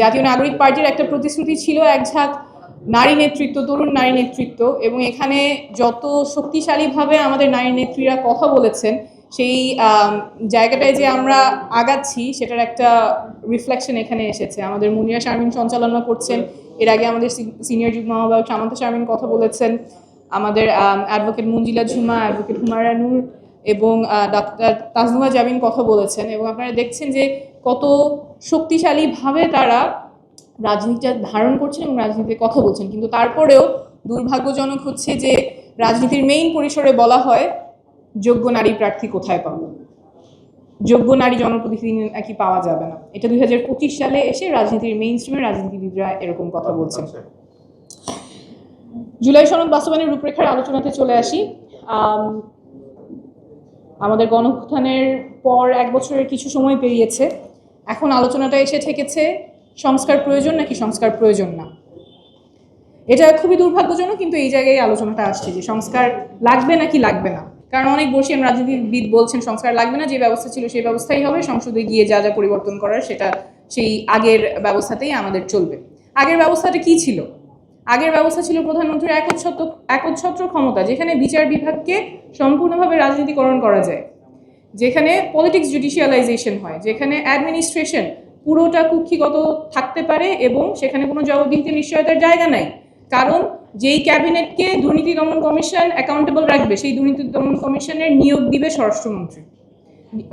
জাতীয় নাগরিক পার্টির একটা প্রতিশ্রুতি ছিল এক ঝাঁক নারী নেতৃত্ব, তরুণ নারী নেতৃত্ব এবং এখানে যত শক্তিশালীভাবে আমাদের নারী নেত্রীরা কথা বলেছেন, সেই জায়গাটায় যে আমরা আগাচ্ছি সেটার একটা রিফ্লেকশন এখানে এসেছে। আমাদের মুনিয়া শারমিন সঞ্চালনা করছেন, এর আগে আমাদের সিনিয়র যুগ্ম আহ্বায়ক সামন্ত শারমিন কথা বলেছেন, আমাদের অ্যাডভোকেট মঞ্জিলা ঝুমা অ্যাডভোকেট হুমায়রা নূর এবং ডাক্তার তাজনুমা জামিন কথা বলেছেন এবং আপনারা দেখছেন যে কত শক্তিশালীভাবে তারা রাজনীতিটা ধারণ করছেন এবং রাজনীতিতে কথা বলছেন। কিন্তু তারপরেও দুর্ভাগ্যজনক হচ্ছে যে রাজনীতির মেইন পরিসরে বলা হয় যোগ্য নারী প্রার্থী কোথায় পাবো? যোগ্য নারী জনপ্রতিনিধি নাকি পাওয়া যাবে না? এটা দুই হাজার পঁচিশ সালে এসে রাজনীতির মেইন স্ট্রিমে রাজনীতিবিদরা এরকম কথা বলছেন। জুলাই সনদ বাস্তবায়নের রূপরেখার আলোচনাতে চলে আসি। আমাদের গণভুত্থানের পর এক বছরের কিছু সময় পেরিয়েছে। এখন আলোচনাটা এসে ঠেকেছে সংস্কার প্রয়োজন নাকি সংস্কার প্রয়োজন না? এটা খুবই দুর্ভাগ্যজনক, কিন্তু এই জায়গায় আলোচনাটা আসছে যে সংস্কার লাগবে নাকি লাগবে না? কারণ অনেক বর্ষিয়ান রাজনীতিবিদ বলছেন, সংস্কার লাগবে না, যে ব্যবস্থা ছিল সেই ব্যবস্থাই হবে, সংসদে গিয়ে যা যা পরিবর্তন করার সেটা সেই আগের ব্যবস্থাতেই আমাদের চলবে। আগের ব্যবস্থাটা কি ছিল? আগের ব্যবস্থা ছিল প্রধানমন্ত্রীর একচ্ছত্র একচ্ছত্র ক্ষমতা, যেখানে বিচার বিভাগকে সম্পূর্ণভাবে রাজনীতিকরণ করা যায়। যেখানে পলিটিক্স জুডিশিয়ালাইজেশন হয়, যেখানে অ্যাডমিনিস্ট্রেশন পুরোটা কুক্ষিগত থাকতে পারে এবং সেখানে কোনো জবাবদিহিতে নিশ্চয়তার জায়গা নাই। কারণ যেই ক্যাবিনেটকে দুর্নীতি দমন কমিশন অ্যাকাউন্টেবল রাখবে, সেই দুর্নীতি দমন কমিশনের নিয়োগ দিবে স্বরাষ্ট্রমন্ত্রী।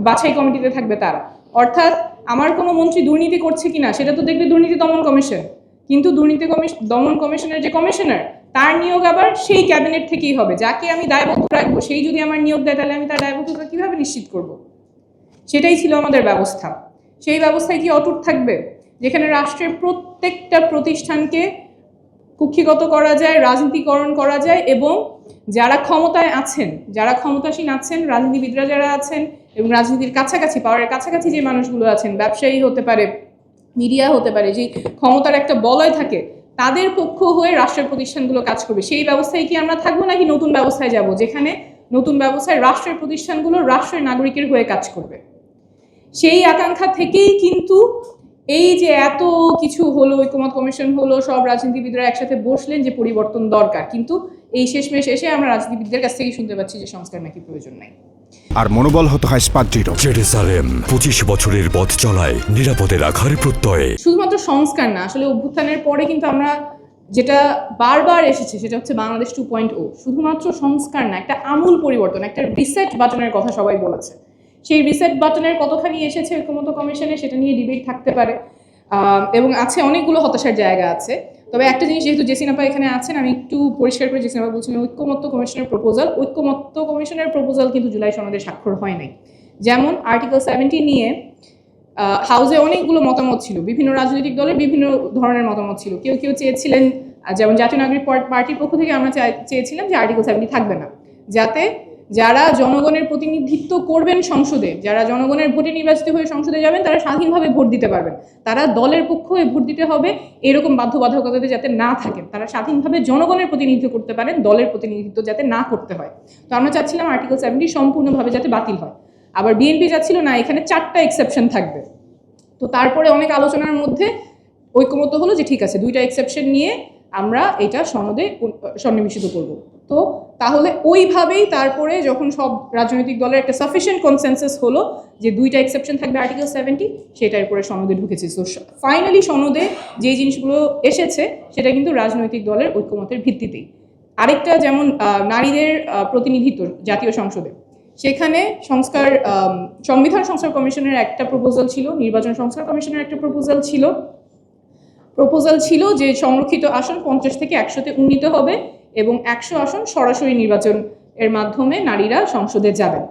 বাছাই কমিটিতে থাকবে তারা। অর্থাৎ আমার কোনো মন্ত্রী দুর্নীতি করছে কিনা, সেটা তো দেখবে দুর্নীতি দমন কমিশন। কিন্তু দুর্নীতি কমিশন দমন কমিশনের যে কমিশনার, তার নিয়োগ আবার সেই ক্যাবিনেট থেকেই হবে। যাকে আমি দায়বদ্ধ রাখব, সেই যদি আমার নিয়োগ দেয়, তাহলে আমি তার দায়বদ্ধতা কীভাবে নিশ্চিত করব? সেটাই ছিল আমাদের ব্যবস্থা। সেই ব্যবস্থায় কি অটুট থাকবে? যেখানে রাষ্ট্রের প্রত্যেকটা প্রতিষ্ঠানকে কুক্ষিগত করা যায়, রাজনীতিকরণ করা যায় এবং যারা ক্ষমতায় আছেন, যারা ক্ষমতাসীন আছেন, রাজনীতিবিদরা যারা আছেন এবং রাজনীতির কাছাকাছি, পাওয়ারের কাছাকাছি যে মানুষগুলো আছেন, ব্যবসায়ী হতে পারে মিডিয়া হতে পারে, যে ক্ষমতার একটা বলয় থাকে, তাদের পক্ষ হয়ে রাষ্ট্রের প্রতিষ্ঠানগুলো কাজ করবে। সেই ব্যবস্থায় কি আমরা থাকব নাকি নতুন ব্যবস্থায় যাব? যেখানে নতুন ব্যবস্থায় রাষ্ট্রের প্রতিষ্ঠানগুলো রাষ্ট্রের নাগরিকের হয়ে কাজ করবে। সেই আকাঙ্ক্ষা থেকেই কিন্তু এই যে এত কিছু হলো, ঐক্যমত কমিশন হলো, সব রাজনীতিবিদরা একসাথে বসলেন যে পরিবর্তন দরকার। কিন্তু এই শেষমেশ এসে আমরা রাজনীতিবিদদের কাছ থেকেই শুনতে পাচ্ছি যে সংস্কার নাকি প্রয়োজন নাই। আর মনোবল হতে হয় দৃঢ় জেরুসালেম পঁচিশ বছরের পথ চলায় নিরাপদে রাখার প্রত্যয়ে। শুধুমাত্র সংস্কার না আসলে অভ্যুত্থানের পরে কিন্তু আমরা যেটা বারবার এসেছে সেটা হচ্ছে বাংলাদেশ টু পয়েন্ট ও। শুধুমাত্র সংস্কার না একটা আমূল পরিবর্তন একটা রিসেট বাটনের কথা সবাই বলেছে। সেই রিসেট বাটনের কতখানি এসেছে ঐক্যমত কমিশনে সেটা নিয়ে ডিবেট থাকতে পারে। এবং আছে অনেকগুলো হতাশার জায়গা আছে। তবে একটা জিনিস যেহেতু জেসিনাপা এখানে আছেন, আমি একটু পরিষ্কার করে জেসিনাপা বলছি ঐক্যমত্য কমিশনের প্রপোজাল ঐক্যমত্য কমিশনের প্রপোজাল কিন্তু জুলাই সনদে স্বাক্ষর হয় নাই। যেমন আর্টিকেল সেভেন্টি নিয়ে হাউসে অনেকগুলো মতামত ছিল, বিভিন্ন রাজনৈতিক দলের বিভিন্ন ধরনের মতামত ছিল। কেউ কেউ চেয়েছিলেন যেমন জাতীয় নাগরিক পার্টির পক্ষ থেকে আমরা চেয়েছিলাম যে আর্টিকেল সেভেন্টি থাকবে না, যাতে যারা জনগণের প্রতিনিধিত্ব করবেন সংসদে, যারা জনগণের ভোটে নির্বাচিত হয়ে সংসদে যাবেন, তারা স্বাধীনভাবে ভোট দিতে পারবেন। তারা দলের পক্ষ হয়ে ভোট দিতে হবে এরকম বাধ্যবাধকতাতে যাতে না থাকেন। তারা স্বাধীনভাবে জনগণের প্রতিনিধিত্ব করতে পারেন, দলের প্রতিনিধিত্ব যাতে না করতে হয়। তো আমরা চাচ্ছিলাম আর্টিকেল সেভেন্টি সম্পূর্ণভাবে যাতে বাতিল হয়। আবার বিএনপি যাচ্ছিল, না, এখানে চারটা এক্সেপশন থাকবে। তো তারপরে অনেক আলোচনার মধ্যে ঐক্যমত হলো যে, ঠিক আছে, দুইটা এক্সেপশন নিয়ে আমরা এটা সনদে সন্নিবেশিত করব। তো তাহলে ওইভাবেই তারপরে যখন সব রাজনৈতিক দলের একটা সাফিসিয়েন্ট কনসেনসাস হলো যে দুইটা এক্সেপশন থাকবে আর্টিকেল সেভেন্টি সেটার উপরে সনদে ঢুকেছে। তো ফাইনালি সনদে যে জিনিসগুলো এসেছে, সেটা কিন্তু রাজনৈতিক দলের ঐক্যমতের ভিত্তিতেই। আরেকটা যেমন নারীদের প্রতিনিধিত্ব জাতীয় সংসদে, সেখানে সংস্কার সংবিধান সংস্কার কমিশনের একটা প্রপোজাল ছিল, নির্বাচন সংস্কার কমিশনের একটা প্রপোজাল ছিল। প্রপোজাল ছিল যে সংরক্ষিত আসন পঞ্চাশ থেকে একশোতে উন্নীত হবে। এবং একশো আসন সরাসরি নির্বাচন এর মাধ্যমে নারীরা সংসদে যাবেন।